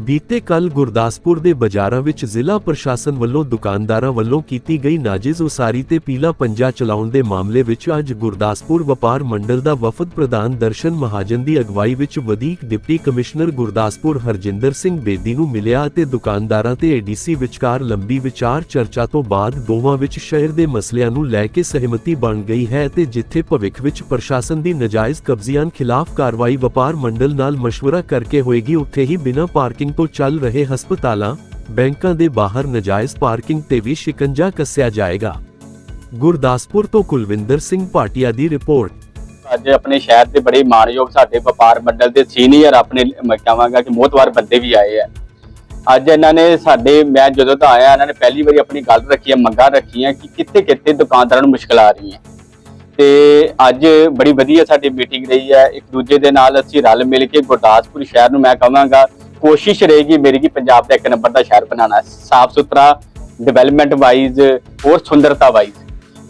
ਬੀਤੇ ਕੱਲ ਗੁਰਦਾਸਪੁਰ ਦੇ ਬਾਜ਼ਾਰਾਂ ਵਿੱਚ ਜ਼ਿਲ੍ਹਾ ਪ੍ਰਸ਼ਾਸਨ ਵੱਲੋਂ ਦੁਕਾਨਦਾਰਾਂ ਵੱਲੋਂ ਕੀਤੀ ਗਈ ਨਾਜਿਜ਼ ਉਸਾਰੀ ਤੇ ਪੀਲਾ ਪੰਜਾ ਚਲਾਉਣ ਦੇ ਮਾਮਲੇ ਵਿੱਚ ਅੱਜ ਗੁਰਦਾਸਪੁਰ ਵਪਾਰ ਮੰਡਲ ਦਾ ਵਫਦ ਪ੍ਰਧਾਨ ਦਰਸ਼ਨ ਮਹਾਜਨ ਦੀ ਅਗਵਾਈ ਵਿੱਚ ਵਧੀਕ ਡਿਪਟੀ ਕਮਿਸ਼ਨਰ ਗੁਰਦਾਸਪੁਰ ਹਰਜਿੰਦਰ ਸਿੰਘ ਬੇਦੀ ਨੂੰ ਮਿਲਿਆ ਅਤੇ ਦੁਕਾਨਦਾਰਾਂ ਤੇ ਏਡੀਸੀ ਵਿਚਕਾਰ ਲੰਬੀ ਵਿਚਾਰ ਚਰਚਾ ਤੋਂ ਬਾਅਦ ਦੋਵਾਂ ਵਿੱਚ ਸ਼ਹਿਰ ਦੇ ਮਸਲਿਆਂ ਨੂੰ ਲੈ ਕੇ ਸਹਿਮਤੀ ਬਣ ਗਈ ਹੈ ਤੇ ਜਿੱਥੇ ਭਵਿੱਖ ਵਿੱਚ ਪ੍ਰਸ਼ਾਸਨ ਦੀ ਨਜਾਇਜ਼ ਕਬਜ਼ਿਆਂ ਖਿਲਾਫ ਕਾਰਵਾਈ ਵਪਾਰ ਮੰਡਲ ਨਾਲ ਮਸ਼ਵਰਾ ਕਰਕੇ ਹੋਏਗੀ, ਉੱਥੇ ਹੀ ਬਿਨਾਂ ਪਾਰਕਿੰਗ ਤੋਂ ਚੱਲ ਰਹੇ ਹਸਪਤਾਲਾਂ, ਬੈਂਕਾਂ ਦੇ ਬਾਹਰ ਨਜਾਇਜ਼ ਪਾਰਕਿੰਗ ਤੇ ਵੀ ਸ਼ਿਕੰਜਾ ਕੱਸਿਆ ਜਾਏਗਾ। ਗੁਰਦਾਸਪੁਰ ਤੋਂ ਕੁਲਵਿੰਦਰ ਸਿੰਘ ਭਾਟੀਆ ਦੀ ਰਿਪੋਰਟ। ਅੱਜ ਆਪਣੇ ਸ਼ਹਿਰ ਦੇ ਬੜੇ ਮਾਣਯੋਗ ਸਾਡੇ ਵਪਾਰ ਮੰਡਲ ਦੇ ਸੀਨੀਅਰ ਆਪਣੇ ਮੈਂ, ਕਹਾਂਗਾ ਕਿ ਮੋਹਤਵਾਰ ਬੰਦੇ ਵੀ ਆਏ ਆ। ਅੱਜ ਇਹਨਾਂ ਨੇ ਸਾਡੇ, ਮੈਂ ਜਦੋਂ ਤਾਂ ਆਇਆ, ਇਹਨਾਂ ਨੇ ਪਹਿਲੀ ਵਾਰੀ ਆਪਣੀ ਗੱਲ ਰੱਖੀ ਹੈ ਮੰਗਾਂ ਰੱਖੀਆਂ ਕਿ ਕਿੱਥੇ ਕਿੱਥੇ ਦੁਕਾਨਦਾਰਾਂ ਨੂੰ ਮੁਸ਼ਕਲ ਆ ਰਹੀਆਂ। ਤੇ ਅੱਜ ਬੜੀ ਵਧੀਆ ਸਾਡੀ ਮੀਟਿੰਗ ਰਹੀ ਹੈ ਇੱਕ ਦੂਜੇ ਦੇ ਨਾਲ ਅਸੀਂ ਰਲ ਮਿਲ ਕੇ ਗੁਰਦਾਸਪੁਰ ਸ਼ਹਿਰ ਨੂੰ ਮੈਂ ਕਹਾਂਗਾ ਕੋਸ਼ਿਸ਼ ਰਹੇਗੀ ਮੇਰੀ ਕਿ ਪੰਜਾਬ ਦਾ ਇੱਕ ਨੰਬਰ ਦਾ ਸ਼ਹਿਰ ਬਣਾਉਣਾ, ਸਾਫ਼ ਸੁਥਰਾ ਡਿਵੈਲਪਮੈਂਟ ਵਾਈਜ਼ ਔਰ ਸੁੰਦਰਤਾ ਵਾਈਜ਼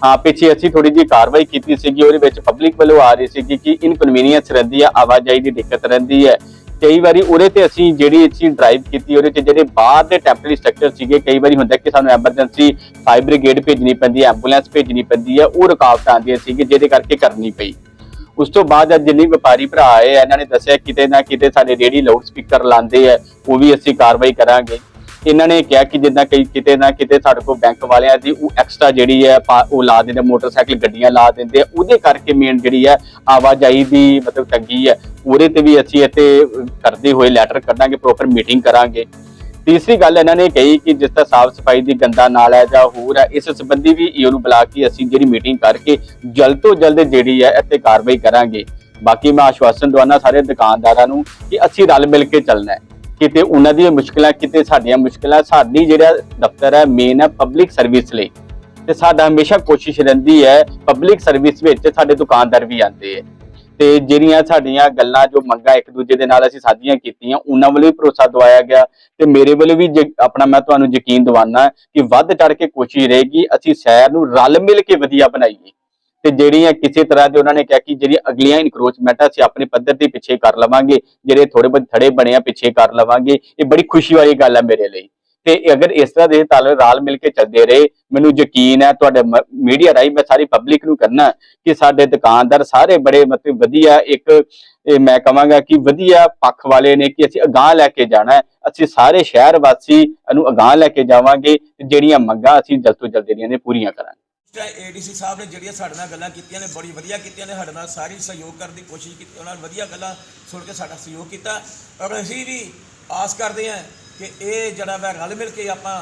ਹਾਂ, ਪਿੱਛੇ ਅਸੀਂ ਥੋੜੀ ਜਿਹੀ ਕਾਰਵਾਈ ਕੀਤੀ ਸੀਗੀ, ਉਹਦੇ ਵਿੱਚ ਪਬਲਿਕ ਵੱਲੋਂ ਆ ਰਹੀ ਸੀਗੀ ਕਿ ਇਨਕਨਵੀਨੀਅੰਸ ਰਹਿੰਦੀ ਹੈ ਆਵਾਜਾਈ ਦੀ ਦਿੱਕਤ ਰਹਿੰਦੀ ਹੈ। ਕਈ ਵਾਰੀ ਉਹਦੇ ਤੇ ਅਸੀਂ ਜਿਹੜੀ ਅਸੀਂ ਡਰਾਈਵ ਕੀਤੀ, ਉਹਦੇ ਤੇ ਜਿਹੜੇ ਬਾਹਰ ਦੇ ਟੈਂਪਰੇਰੀ ਸਟਰਕਚਰ ਸੀਗੇ, ਕਈ ਵਾਰੀ ਹੁੰਦਾ ਕਿ ਸਾਨੂੰ ਐਮਰਜੈਂਸੀ ਫਾਇਰ ਬ੍ਰਿਗੇਡ ਭੇਜਣੀ ਪੈਂਦੀ ਹੈ ਐਂਬੂਲੈਂਸ ਭੇਜਣੀ ਪੈਂਦੀ ਹੈ, ਉਹ ਰੁਕਾਵਟਾਂ ਆਉਂਦੀਆਂ ਸੀਗੀ ਜਿਹਦੇ ਕਰਕੇ ਕਰਨੀ ਪਈ। ਉਸ ਤੋਂ ਬਾਅਦ ਅੱਜ ਜਿੰਨੇ ਵਪਾਰੀ ਭਰਾ ਆਏ ਆ, ਇਹਨਾਂ ਨੇ ਦੱਸਿਆ ਕਿਤੇ ਨਾ ਕਿਤੇ ਸਾਡੇ ਰੇੜੀ ਲਾਊਡ ਸਪੀਕਰ ਲਾਉਂਦੇ ਆ ਉਹ ਵੀ ਅਸੀਂ ਕਾਰਵਾਈ ਕਰਾਂਗੇ। ਇਹਨਾਂ ਨੇ ਕਿਹਾ ਕਿ ਜਿੱਦਾਂ ਕਈ ਕਿਤੇ ਨਾ ਕਿਤੇ ਸਾਡੇ ਕੋਲ ਬੈਂਕ ਵਾਲਿਆਂ ਦੀ ਉਹ ਐਕਸਟਰਾ ਜਿਹੜੀ ਹੈ ਪਾ- ਉਹ ਲਾ ਦਿੰਦੇ ਮੋਟਰਸਾਈਕਲ ਗੱਡੀਆਂ ਲਾ ਦਿੰਦੇ ਆ ਉਹਦੇ ਕਰਕੇ ਮੇਨ ਜਿਹੜੀ ਹੈ ਆਵਾਜਾਈ ਦੀ ਮਤਲਬ ਤੰਗੀ ਹੈ ਉਹਦੇ ਤੇ ਵੀ ਅਸੀਂ ਇੱਥੇ ਕਰਦੇ ਹੋਏ ਲੈਟਰ ਕੱਢਾਂਗੇ ਪ੍ਰੋਪਰ ਮੀਟਿੰਗ ਕਰਾਂਗੇ। ਤੀਸਰੀ ਗੱਲ ਇਹਨਾਂ ਨੇ ਕਹੀ ਕਿ ਜਿਸ ਤਰ੍ਹਾਂ ਸਾਫ਼ ਸਫ਼ਾਈ ਦੀ ਗੰਦਾ ਨਾਲ ਹੈ ਜਾਂ ਹੋਰ ਹੈ, ਇਸ ਸੰਬੰਧੀ ਵੀ ਈਓ ਨੂੰ ਬੁਲਾ ਕੇ ਅਸੀਂ ਜਿਹੜੀ ਮੀਟਿੰਗ ਕਰਕੇ ਜਲਦ ਤੋਂ ਜਲਦ ਜਿਹੜੀ ਹੈ ਇੱਥੇ ਕਾਰਵਾਈ ਕਰਾਂਗੇ। ਬਾਕੀ ਮੈਂ ਆਸ਼ਵਾਸਨ ਦਵਾਨਾ ਸਾਰੇ ਦੁਕਾਨਦਾਰਾਂ ਨੂੰ ਕਿ ਅਸੀਂ ਰਲ ਮਿਲ ਕੇ ਚੱਲਣਾ ਹੈ। ਕਿਤੇ ਉਹਨਾਂ ਦੀਆਂ ਮੁਸ਼ਕਲਾਂ, ਕਿਤੇ ਸਾਡੀਆਂ ਮੁਸ਼ਕਲਾਂ, ਸਾਡੀ ਜਿਹੜਾ ਦਫ਼ਤਰ ਹੈ ਮੇਨ ਹੈ ਪਬਲਿਕ ਸਰਵਿਸ ਲਈ। ਤੇ ਸਾਡਾ ਹਮੇਸ਼ਾ ਕੋਸ਼ਿਸ਼ ਰਹਿੰਦੀ ਹੈ ਪਬਲਿਕ ਸਰਵਿਸ ਵਿੱਚ ਸਾਡੇ ਦੁਕਾਨਦਾਰ ਵੀ ਆਉਂਦੇ ਹੈ। ਤੇ ਜਿਹੜੀਆਂ ਸਾਡੀਆਂ ਗੱਲਾਂ ਜੋ ਮੰਗਾਂ ਇੱਕ ਦੂਜੇ ਦੇ ਨਾਲ ਅਸੀਂ ਸਾਂਝੀਆਂ ਕੀਤੀਆਂ, ਉਹਨਾਂ ਵੱਲੋਂ ਵੀ ਭਰੋਸਾ ਦਵਾਇਆ ਗਿਆ ਤੇ ਮੇਰੇ ਵੱਲੋਂ ਵੀ ਜ- ਆਪਣਾ ਮੈਂ ਤੁਹਾਨੂੰ ਯਕੀਨ ਦਿਵਾਨਾ ਕਿ ਵੱਧ ਚੜ ਕੇ ਕੋਸ਼ਿਸ਼ ਰਹੇਗੀ, ਅਸੀਂ ਸ਼ਹਿਰ ਨੂੰ ਰਲ ਮਿਲ ਕੇ ਵਧੀਆ ਬਣਾਈਏ। ਤੇ ਜਿਹੜੀਆਂ ਕਿਸੇ ਤਰ੍ਹਾਂ ਦੇ ਉਹਨਾਂ ਨੇ ਕਿਹਾ ਕਿ ਜਿਹੜੀਆਂ ਅਗਲੀਆਂ ਇਨਕਰੋਚਮੈਂਟ ਅਸੀਂ ਆਪਣੇ ਪੱਧਰ ਤੇ ਪਿੱਛੇ ਕਰ ਲਵਾਂਗੇ, ਜਿਹੜੇ ਥੋੜੇ ਬਹੁਤ ਥੜੇ ਬਣੇ ਆ, ਪਿੱਛੇ ਕਰ ਲਵਾਂਗੇ, ਇਹ ਬੜੀ ਖੁਸ਼ੀ ਵਾਲੀ ਗੱਲ ਹੈ ਮੇਰੇ ਲਈ। ਤੇ ਅਗਰ ਇਸ ਤਰ੍ਹਾਂ ਦੇ ਤਾਲ ਰਲ ਮਿਲ ਕੇ ਚੱਲਦੇ ਰਹੇ, ਮੈਨੂੰ ਯਕੀਨ ਹੈ ਤੁਹਾਡੇ ਮੀਡੀਆ ਰਾਹੀਂ ਮੈਂ ਸਾਰੀ ਪਬਲਿਕ ਨੂੰ ਕਰਨਾ ਕਿ ਸਾਡੇ ਦੁਕਾਨਦਾਰ ਸਾਰੇ ਬੜੇ ਮਤਲਬ ਵਧੀਆ ਇੱਕ ਮੈਂ ਕਹਾਂਗਾ ਕਿ ਵਧੀਆ ਪੱਖ ਵਾਲੇ ਨੇ ਕਿ ਅਸੀਂ ਅਗਾਹ ਲੈ ਕੇ ਜਾਣਾ ਹੈ। ਅਸੀਂ ਸਾਰੇ ਸ਼ਹਿਰ ਵਾਸੀ ਇਹਨੂੰ ਅਗਾਹ ਲੈ ਕੇ ਜਾਵਾਂਗੇ ਜਿਹੜੀਆਂ ਮੰਗਾਂ ਅਸੀਂ ਜਲਦ ਤੋਂ ਜਲਦ ਜਿਹੜੀਆਂ ਨੇ ਪੂਰੀਆਂ ਕਰਾਂਗੇ। ਏਡੀਸੀ ਸਾਹਿਬ ਨੇ ਜਿਹੜੀਆਂ ਸਾਡੇ ਨਾਲ ਗੱਲਾਂ ਕੀਤੀਆਂ ਨੇ, ਬੜੀ ਵਧੀਆ ਕੀਤੀਆਂ ਨੇ, ਸਾਡੇ ਨਾਲ ਸਾਰੀ ਸਹਿਯੋਗ ਕਰਨ ਦੀ ਕੋਸ਼ਿਸ਼ ਕੀਤੀ, ਉਹਨਾਂ ਨੇ ਵਧੀਆ ਗੱਲਾਂ ਸੁਣ ਕੇ ਸਾਡਾ ਸਹਿਯੋਗ ਕੀਤਾ। ਔਰ ਅਸੀਂ ਵੀ ਆਸ ਕਰਦੇ ਹਾਂ ਕਿ ਇਹ ਜਿਹੜਾ ਵਾ ਰਲ ਮਿਲ ਕੇ ਆਪਾਂ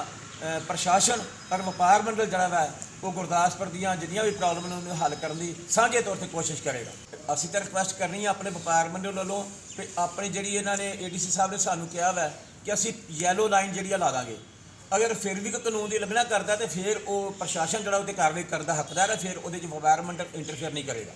ਪ੍ਰਸ਼ਾਸਨ ਪਰ ਵਪਾਰ ਮੰਡਲ ਜਿਹੜਾ ਵਾ, ਉਹ ਗੁਰਦਾਸਪੁਰ ਦੀਆਂ ਜਿੰਨੀਆਂ ਵੀ ਪ੍ਰੋਬਲਮ ਨੇ ਉਹਨੂੰ ਹੱਲ ਕਰਨ ਦੀ ਸਾਂਝੇ ਤੌਰ ਤੇ ਕੋਸ਼ਿਸ਼ ਕਰੇਗਾ। ਅਸੀਂ ਤਾਂ ਰਿਕੁਐਸਟ ਕਰਨੀ ਹੈ ਆਪਣੇ ਵਪਾਰ ਮੰਡਲ ਵੱਲੋਂ ਕਿ ਆਪਣੀ ਜਿਹੜੀ ਇਹਨਾਂ ਨੇ ਏਡੀਸੀ ਸਾਹਿਬ ਨੇ ਸਾਨੂੰ ਕਿਹਾ ਵਾ ਕਿ ਅਸੀਂ ਯੈਲੋ ਲਾਈਨ ਜਿਹੜੀ ਆ ਲਾ ਦਾਂਗੇ। ਅਗਰ ਫਿਰ ਵੀ ਕੋਈ ਕਾਨੂੰਨ ਦੀ ਉਲੰਘਣਾ ਕਰਦਾ ਤੇ ਫਿਰ ਉਹ ਪ੍ਰਸ਼ਾਸਨ ਜਿਹੜਾ ਉਹਤੇ ਕਾਰਵਾਈ ਕਰਦਾ ਹੱਕਦਾਰ ਹੈ, ਫਿਰ ਉਹਦੇ ਚ ਵਪਾਰ ਮੰਡਲ ਇੰਟਰਫੇਅਰ ਨਹੀਂ ਕਰੇਗਾ।